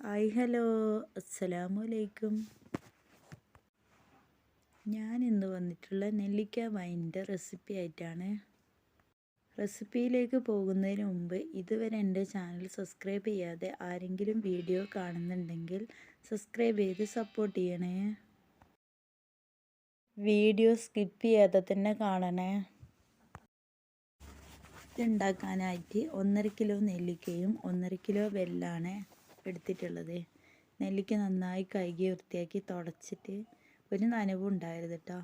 Hi hello. അസ്സലാമലൈക്കും. ഞാൻ ഇന്ന് വന്നിട്ടുള്ള നെല്ലിക്ക വൈന്റെ റെസിപ്പി ആയിട്ടാണ്. റെസിപ്പിയിലേക്ക് പോകുന്നതിന് മുമ്പ് ഇതുവരെ എന്റെ ചാനൽ സബ്സ്ക്രൈബ് ചെയ്യാതെ ആരെങ്കിലും വീഡിയോ കാണുന്നുണ്ടെങ്കിൽ സബ്സ്ക്രൈബ് ചെയ്ത് സപ്പോർട്ട് ചെയ്യണേ. വീഡിയോ സ്കിപ്പ് ചെയ്യാതെ തന്നെ കാണണേ. ഇതുണ്ടാക്കാനായിട്ട് ഒന്നര കിലോ നെല്ലിക്കയും ഒന്നര കിലോ വെല്ലാണ് എടുത്തിട്ടുള്ളത്. നെല്ലിക്ക നന്നായി കഴുകി വൃത്തിയാക്കി തുടച്ചിട്ട് ഒരു നനവും ഉണ്ടായിരുന്നു കേട്ടോ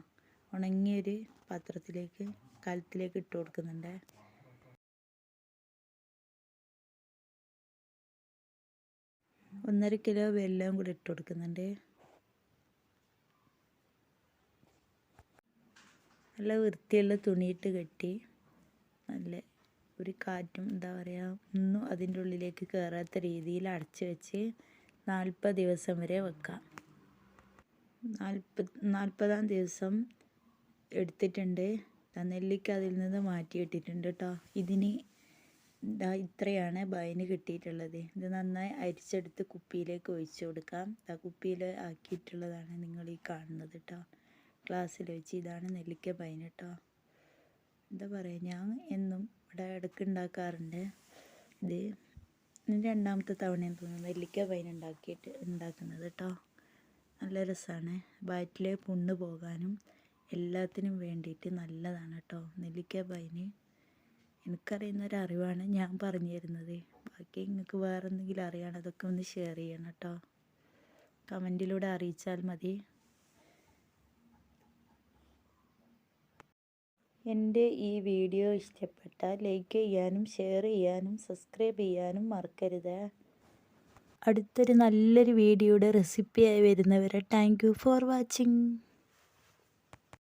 ഉണങ്ങിയൊരു പാത്രത്തിലേക്ക് കലത്തിലേക്ക് ഇട്ട് കൊടുക്കുന്നുണ്ട്. ഒന്നര കിലോ വെല്ലം കൂടി ഇട്ട് കൊടുക്കുന്നുണ്ട്. നല്ല വൃത്തിയുള്ള തുണിയിട്ട് കെട്ടി നല്ല ഒരു കാറ്റും എന്താ പറയുക ഒന്നും അതിന്റെ ഉള്ളിലേക്ക് കയറാത്ത രീതിയിൽ അടച്ചു വെച്ച് നാൽപ്പത് ദിവസം വരെ വെക്കാം. നാൽപ്പത് നാൽപ്പതാം ദിവസം എടുത്തിട്ടുണ്ട്. നെല്ലിക്ക അതിൽ നിന്ന് മാറ്റിയിട്ടിട്ടുണ്ട് കേട്ടോ ഇതിന് ഇതാ ഇത്രയാണ് ബയന് കിട്ടിയിട്ടുള്ളത്. ഇത് നന്നായി അരിച്ചെടുത്ത് കുപ്പിയിലേക്ക് ഒഴിച്ചു കൊടുക്കാം. ആ കുപ്പിയിൽ ആക്കിയിട്ടുള്ളതാണ് നിങ്ങൾ ഈ കാണുന്നത് കേട്ടോ ഗ്ലാസ്സിൽ വെച്ച് ഇതാണ് നെല്ലിക്ക ബയൻ കേട്ടോ എന്താ പറയുക ഞാൻ എന്നും ഇവിടെ ഇടയ്ക്ക് ഉണ്ടാക്കാറുണ്ട്. ഇത് രണ്ടാമത്തെ തവണയാണ് തോന്നുന്നു. നെല്ലിക്ക പൈൻ ഉണ്ടാക്കിയിട്ട് ഉണ്ടാക്കുന്നത് കേട്ടോ. നല്ല രസമാണ് വയറ്റിലെ പുണ്ണ് പോകാനും എല്ലാത്തിനും വേണ്ടിയിട്ട് നല്ലതാണ് കേട്ടോ. നെല്ലിക്ക പൈന് എനിക്കറിയുന്ന ഒരു അറിവാണ് ഞാൻ പറഞ്ഞു തരുന്നത്. ബാക്കി നിങ്ങൾക്ക് വേറെ എന്തെങ്കിലും അറിയണം അതൊക്കെ ഒന്ന് ഷെയർ ചെയ്യണം കേട്ടോ. കമന്റിലൂടെ അറിയിച്ചാൽ മതി. എന്റെ ഈ വീഡിയോ ഇഷ്ടപ്പെട്ടാൽ ലൈക്ക് ചെയ്യാനും ഷെയർ ചെയ്യാനും സബ്സ്ക്രൈബ് ചെയ്യാനും മറക്കരുത്. അടുത്തൊരു നല്ലൊരു വീഡിയോയുടെ റെസിപ്പിയായി വരുന്നവരെ താങ്ക് ഫോർ വാച്ചിങ്